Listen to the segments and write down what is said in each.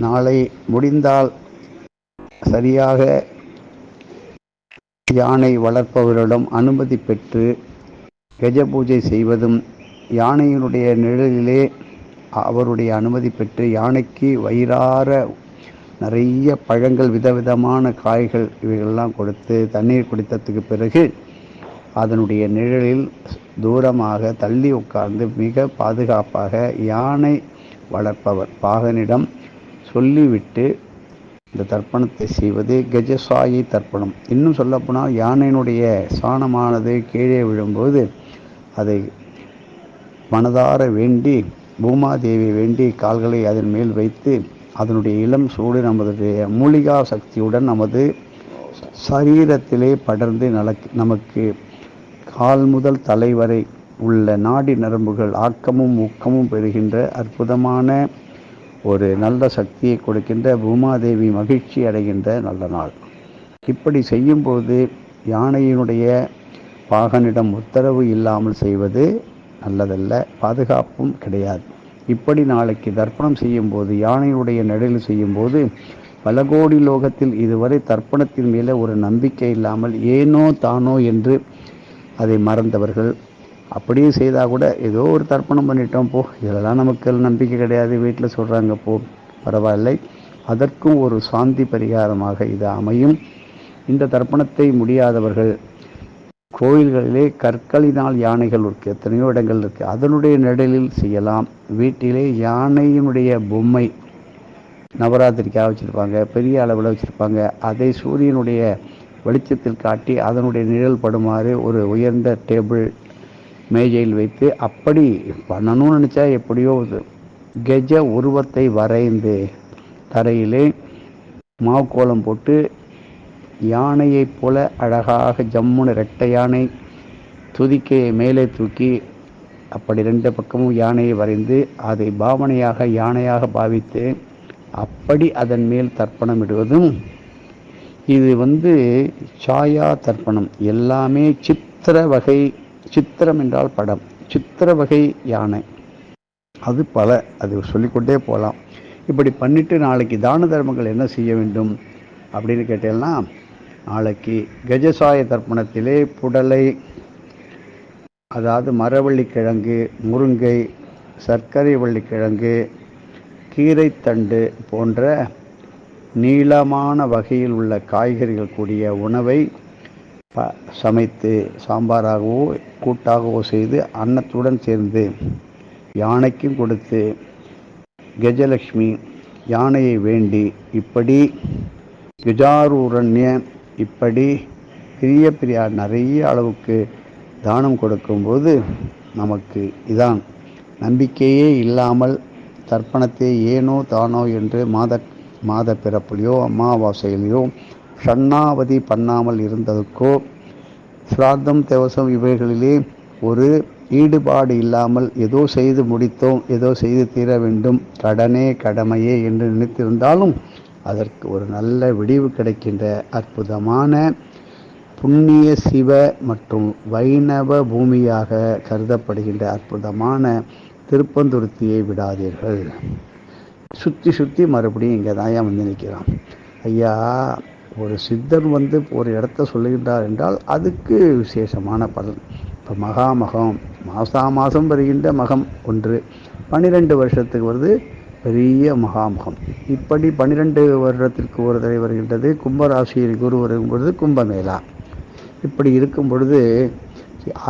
நாளை முடிந்தால் சரியாக யானை வளர்ப்பவரிடம் அனுமதி பெற்று கஜ பூஜை செய்வதும் யானையினுடைய நிழலிலே அவருடைய அனுமதி பெற்று யானைக்கு வயிறார நிறைய பழங்கள் விதவிதமான காய்கள் இவைகளெல்லாம் கொடுத்து தண்ணீர் குடித்ததுக்கு பிறகு அதனுடைய நிழலில் தூரமாக தள்ளி உட்கார்ந்து மிக பாதுகாப்பாக யானை வளர்ப்பவர். பாகனிடம் சொல்லிவிட்டு இந்த தர்ப்பணத்தை செய்வது கஜசாயி தர்ப்பணம். இன்னும் சொல்லப்போனால் யானையினுடைய சாணமானது கீழே விழும்போது அதை மனதார வேண்டி பூமாதேவி வேண்டி கால்களை அதன் மேல் வைத்து அதனுடைய இளம் சூடு நமதுடைய மூலிகா சக்தியுடன் நமது சரீரத்திலே படர்ந்து நலக் நமக்கு கால் முதல் தலை வரை உள்ள நாடி நரம்புகள் ஆக்கமும் ஊக்கமும் பெறுகின்ற அற்புதமான ஒரு நல்ல சக்தியை கொடுக்கின்ற பூமாதேவி மகிழ்ச்சி அடைகின்ற நல்ல நாள். இப்படி செய்யும்போது யானையினுடைய பாகனிடம் உத்தரவு இல்லாமல் செய்வது நல்லதல்ல பாதுகாப்பும் கிடையாது. இப்படி நாளைக்கு தர்ப்பணம் செய்யும்போது யானையுடைய நடுவில் செய்யும்போது பல கோடி லோகத்தில் இதுவரை தர்ப்பணத்தின் மேலே ஒரு நம்பிக்கை இல்லாமல் ஏனோ தானோ என்று அதை மறந்தவர்கள் அப்படியே செய்தால் கூட ஏதோ ஒரு தர்ப்பணம் பண்ணிட்டோம் போ. இதெல்லாம் நமக்கு நம்பிக்கை கிடையாது. வீட்டில் சொல்கிறாங்க போ பரவாயில்லை. அதற்கும் ஒரு சாந்தி பரிகாரமாக இது அமையும். இந்த தர்ப்பணத்தை முடியாதவர்கள் கோயில்களிலே கற்களினால் யானைகள் இருக்குது எத்தனையோ இடங்கள் இருக்குது அதனுடைய நிழலில் செய்யலாம். வீட்டிலே யானையினுடைய பொம்மை நவராத்திரிக்காக வச்சுருப்பாங்க பெரிய அளவில் வச்சுருப்பாங்க. அதை சூரியனுடைய வெளிச்சத்தில் காட்டி அதனுடைய நிழல் படுமாறு ஒரு உயர்ந்த டேபிள் மேஜையில் வைத்து அப்படி பண்ணணும்னு நினச்சா எப்படியோ கெஜ உருவத்தை வரைந்து தரையிலே மாவுக்கோலம் போட்டு யானையைப் போல அழகாக ஜம்முன ரெட்டை யானை துதிக்கையை மேலே தூக்கி அப்படி ரெண்டு பக்கமும் யானையை வரைந்து அதை பாவனையாக யானையாக பாவித்து அப்படி அதன் மேல் தர்ப்பணம் இடுவதும் இது வந்து சாயா தர்ப்பணம். எல்லாமே சித்திர வகை சித்திரம் என்றால் படம். சித்திர வகை யானை. அது பல அது சொல்லிக்கொண்டே போகலாம் இப்படி பண்ணிட்டு நாளைக்கு தான தர்மங்கள் என்ன செய்ய வேண்டும் அப்படின்னு கேட்டேன்னா நாளைக்கு கஜசாய தர்ப்பணத்திலே புடலை அதாவது மரவள்ளிக்கிழங்கு முருங்கை சர்க்கரை வள்ளிக்கிழங்கு கீரைத்தண்டு போன்ற நீளமான வகையில் உள்ள காய்கறிகள் கூடிய உணவை ப சமைத்து சாம்பாராகவோ கூட்டாகவோ செய்து அன்னத்துடன் சேர்ந்து யானைக்கும் கொடுத்து கஜலக்ஷ்மி யானையை வேண்டி இப்படி கஜாரூரண்ய இப்படி பெரிய பெரிய நிறைய அளவுக்கு தானம் கொடுக்கும்போது நமக்கு இதான். நம்பிக்கையே இல்லாமல் தர்ப்பணத்தை ஏனோ தானோ என்று மாத மாத பிறப்புலையோ அமாவாசையிலையோ ஷண்ணாவதி பண்ணாமல் இருந்ததுக்கோ சிராத்தம் தேவசம் இவைகளிலே ஒரு ஈடுபாடு இல்லாமல் ஏதோ செய்து முடித்தோம் ஏதோ செய்து தீர வேண்டும் கடனே கடமையே என்று நினைத்திருந்தாலும் அதற்கு ஒரு நல்ல விடிவு கிடைக்கின்ற அற்புதமான புண்ணிய சிவ மற்றும் வைணவ பூமியாக கருதப்படுகின்ற அற்புதமான திருப்பந்துருத்தியை விடாதீர்கள். சுற்றி சுற்றி மறுபடியும் இங்கே தான் வந்து நிற்கிறான் ஐயா ஒரு சித்தர் வந்து ஒரு இடத்த சொல்லுகின்றார் என்றால் அதுக்கு விசேஷமான பலன். இப்போ மகாமகம் மாசா மாதம் வருகின்ற மகம் ஒன்று. பன்னிரெண்டு வருஷத்துக்கு வருது பெரிய மகாமகம். இப்படி பன்னிரெண்டு வருடத்திற்கு ஒரு தடவை வருகின்றது கும்பராசியில் குரு வரும் பொழுது கும்பமேளா. இப்படி இருக்கும் பொழுது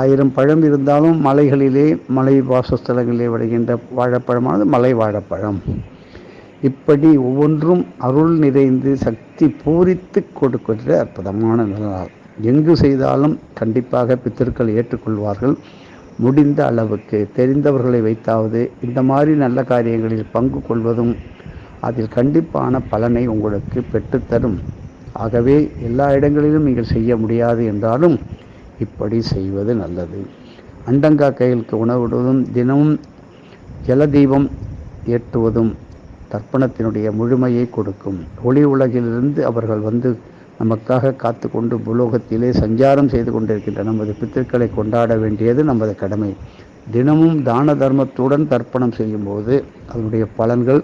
ஆயிரம் பழம் இருந்தாலும் மலைகளிலே மலை வாசஸ்தலங்களிலே வருகின்ற வாழைப்பழமானது மலை வாழைப்பழம். இப்படி ஒவ்வொன்றும் அருள் நிறைந்து சக்தி பூரித்து கொடுக்கின்ற அற்புதமான நிலநாள் எங்கு செய்தாலும் கண்டிப்பாக பித்தர்கள் ஏற்றுக்கொள்வார்கள். முடிந்த அளவுக்கு தெரிந்தவர்களை வைத்தாவது இந்த மாதிரி நல்ல காரியங்களில் பங்கு கொள்வதும் அதில் கண்டிப்பான பலனை உங்களுக்கு பெற்றுத்தரும் ஆகவே எல்லா இடங்களிலும் நீங்கள் செய்ய முடியாது என்றாலும் இப்படி செய்வது நல்லது. அண்டங்கா கைகளுக்கு உணவிடுவதும் தினமும் ஜலதீபம் ஏற்றுவதும் தர்ப்பணத்தினுடைய முழுமையை கொடுக்கும். ஒளி உலகிலிருந்து அவர்கள் வந்து நமக்காக காத்து கொண்டு புலோகத்திலே சஞ்சாரம் செய்து கொண்டிருக்கின்ற நமது பித்திருக்களை கொண்டாட வேண்டியது நமது கடமை. தினமும் தான தர்மத்துடன் தர்ப்பணம் செய்யும்போது அதனுடைய பலன்கள்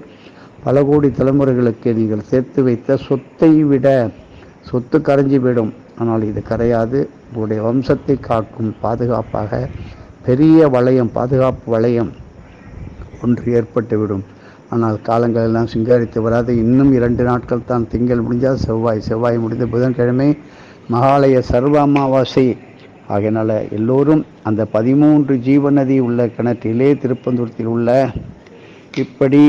பல கோடி தலைமுறைகளுக்கு நீங்கள் சேர்த்து வைத்த சொத்தை விட சொத்து கரைஞ்சி விடும் ஆனால் இது கரையாது. உங்களுடைய வம்சத்தை காக்கும் பாதுகாப்பாக பெரிய வளையம் பாதுகாப்பு வளையம் ஒன்று ஏற்பட்டுவிடும். ஆனால் காலங்கள் எல்லாம் சிங்காரித்து வராது. இன்னும் இரண்டு நாட்கள் தான் திங்கள் முடிஞ்சால் செவ்வாய். செவ்வாய் முடிந்த புதன்கிழமை மகாலய சர்வ அமாவாசை. ஆகையினால் எல்லோரும் அந்த பதிமூன்று ஜீவநதி உள்ள கிணற்றிலே திருப்பந்தூரத்தில் உள்ள இப்படி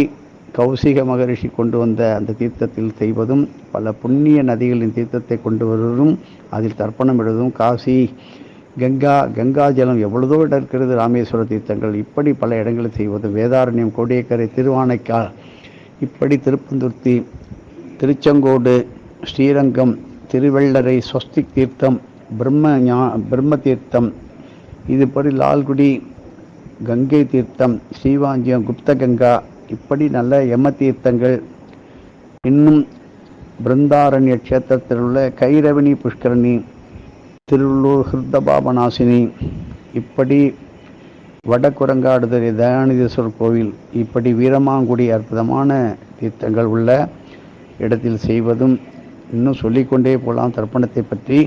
கௌசிக மகரிஷி கொண்டு வந்த அந்த தீர்த்தத்தில் செய்வதும் பல புண்ணிய நதிகளின் தீர்த்தத்தை கொண்டு வருவதும் அதில் தர்ப்பணம் இடுவதும் காசி. கங்கா கங்கா ஜலம் எவ்வளதோ இடம் இருக்கிறது ராமேஸ்வர தீர்த்தங்கள். இப்படி பல இடங்களில் செய்வது வேதாரண்யம் கோடியக்கரை திருவானைக்கால் இப்படி திருப்பந்துர்த்தி திருச்செங்கோடு ஸ்ரீரங்கம் திருவள்ளரை ஸ்வஸ்தி தீர்த்தம் பிரம்ம ஞா பிரம்ம தீர்த்தம் இதுபடி லால்குடி கங்கை தீர்த்தம் ஸ்ரீவாஞ்சியம் குப்த கங்கா இப்படி நல்ல யம தீர்த்தங்கள். இன்னும் பிருந்தாரண்ய க்ஷேத்திரத்தில் உள்ள கைரவணி புஷ்கரணி திருவள்ளூர் ஹிருதபாபநாசினி இப்படி வடக்குரங்காடுதறி தயாநிதீஸ்வரர் கோவில் இப்படி வீரமாங்குடி அற்புதமான தீர்த்தங்கள் உள்ள இடத்தில் செய்வதும் இன்னும் சொல்லிக்கொண்டே போகலாம் தர்ப்பணத்தை பற்றி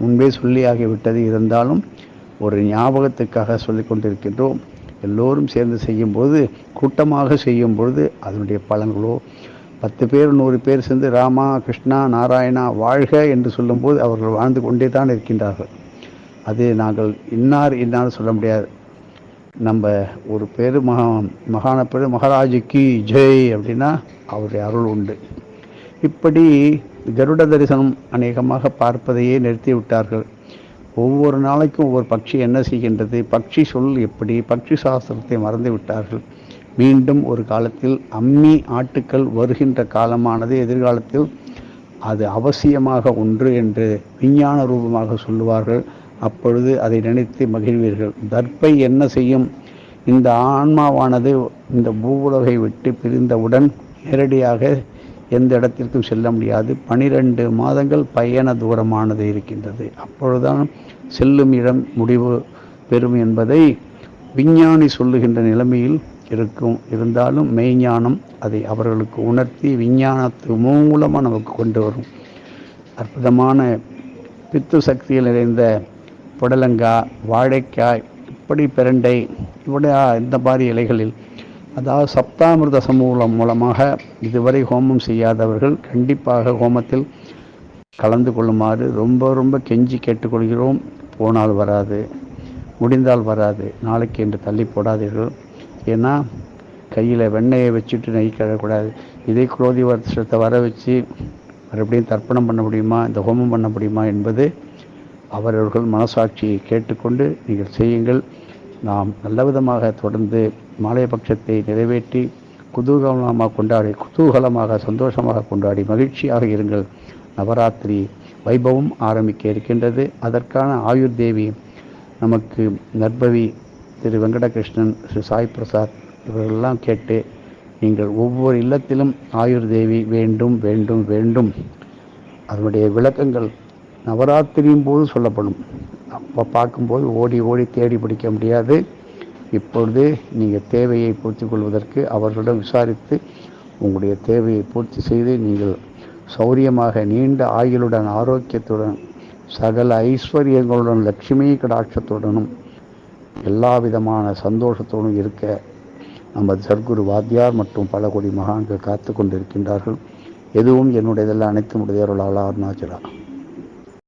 முன்பே சொல்லியாகிவிட்டது. இருந்தாலும் ஒரு ஞாபகத்துக்காக சொல்லிக்கொண்டிருக்கின்றோம். எல்லோரும் சேர்ந்து செய்யும்போது கூட்டமாக செய்யும் பொழுது அதனுடைய பலன்களோ பத்து பேர் நூறு பேர் சேர்ந்து ராமா கிருஷ்ணா நாராயணா வாழ்க என்று சொல்லும்போது அவர்கள் வாழ்ந்து கொண்டே தான் இருக்கின்றார்கள். அது நாங்கள் இன்னார் இன்னார் சொல்ல முடியாது. நம்ம ஒரு பேர் மகா மகான பேர் மகாராஜுக்கு ஜெய் அப்படின்னா அவருடைய அருள் உண்டு. இப்படி கருட தரிசனம் அநேகமாக பார்ப்பதையே நிறுத்தி விட்டார்கள். ஒவ்வொரு நாளைக்கும் ஒவ்வொரு பட்சி என்ன செய்கின்றது? பட்சி சொல் எப்படி? பட்சி சாஸ்திரத்தை மறந்து விட்டார்கள். மீண்டும் ஒரு காலத்தில் அம்மி ஆட்டுக்கள் வருகின்ற காலமானது எதிர்காலத்தில் அது அவசியமாக ஒன்று என்று விஞ்ஞான ரூபமாக சொல்லுவார்கள். அப்பொழுது அதை நினைத்து மகிழ்வீர்கள். தற்பை என்ன செய்யும்? இந்த ஆன்மாவானது இந்த பூவுலகை விட்டு பிரிந்தவுடன் நேரடியாக எந்த இடத்திற்கும் செல்ல முடியாது. பனிரெண்டு மாதங்கள் பயண தூரமானது இருக்கின்றது. அப்பொழுதுதான் செல்லும் இடம் முடிவு பெறும் என்பதை விஞ்ஞானி சொல்லுகின்ற நிலைமையில் இருக்கும். இருந்தாலும் மெய்ஞானம் அதை அவர்களுக்கு உணர்த்தி விஞ்ஞானத்து மூலமாக நமக்கு கொண்டு வரும். அற்புதமான பித்து சக்தியில் நிறைந்த புடலங்காய் வாழைக்காய் இப்படி பிரண்டை இப்படி இந்த மாதிரி இலைகளில் அதாவது சப்தாமிர்த சமூகம் மூலமாக இதுவரை ஹோமம் செய்யாதவர்கள் கண்டிப்பாக ஹோமத்தில் கலந்து கொள்ளுமாறு ரொம்ப ரொம்ப கெஞ்சி கேட்டுக்கொள்கிறோம். போனால் வராது முடிந்தால் வராது. நாளைக்கு என்று தள்ளி போடாதீர்கள். ஏன்னா கையில் வெண்ணெயை வச்சுட்டு நெய் கழக்கூடாது இதே குரோதி வருஷத்தை வர வச்சு மறுபடியும் தர்ப்பணம் பண்ண முடியுமா? இந்த ஹோமம் பண்ண முடியுமா? என்பது அவரவர்கள் மனசாட்சியை கேட்டுக்கொண்டு நீங்கள் செய்யுங்கள். நாம் நல்ல விதமாக தொடர்ந்து மாலையபட்சத்தை நிறைவேற்றி குதூகலமாக கொண்டாடி குதூகலமாக சந்தோஷமாக கொண்டாடி மகிழ்ச்சியாக இருங்கள். நவராத்திரி வைபவம் ஆரம்பிக்க இருக்கின்றது. அதற்கான ஆயுர் தேவி நமக்கு நற்பவி திரு வெங்கடகிருஷ்ணன் ஸ்ரீ சாய் பிரசாத் இவர்களெல்லாம் கேட்டு நீங்கள் ஒவ்வொரு இல்லத்திலும் ஆயுர் தேவி வேண்டும் வேண்டும் வேண்டும். அதனுடைய விளக்கங்கள் நவராத்திரியும் போது சொல்லப்படும். அப்போ பார்க்கும்போது ஓடி ஓடி தேடி பிடிக்க முடியாது. இப்பொழுது நீங்கள் தேவையை பூர்த்தி கொள்வதற்கு அவர்களிடம் விசாரித்து உங்களுடைய தேவையை பூர்த்தி செய்து நீங்கள் சௌரியமாக நீண்ட ஆயுளுடன் ஆரோக்கியத்துடன் சகல ஐஸ்வர்யங்களுடன் லட்சுமி கடாட்சத்துடனும் எல்லா விதமான சந்தோஷத்தோடும் இருக்க நமது சர்க்குரு வாத்தியார் மற்றும் பல கோடி மகான்கள் காத்து கொண்டிருக்கின்றார்கள். எதுவும் என்னுடையதெல்லாம் அனைத்து உடையவர்களால் அருணாச்சலா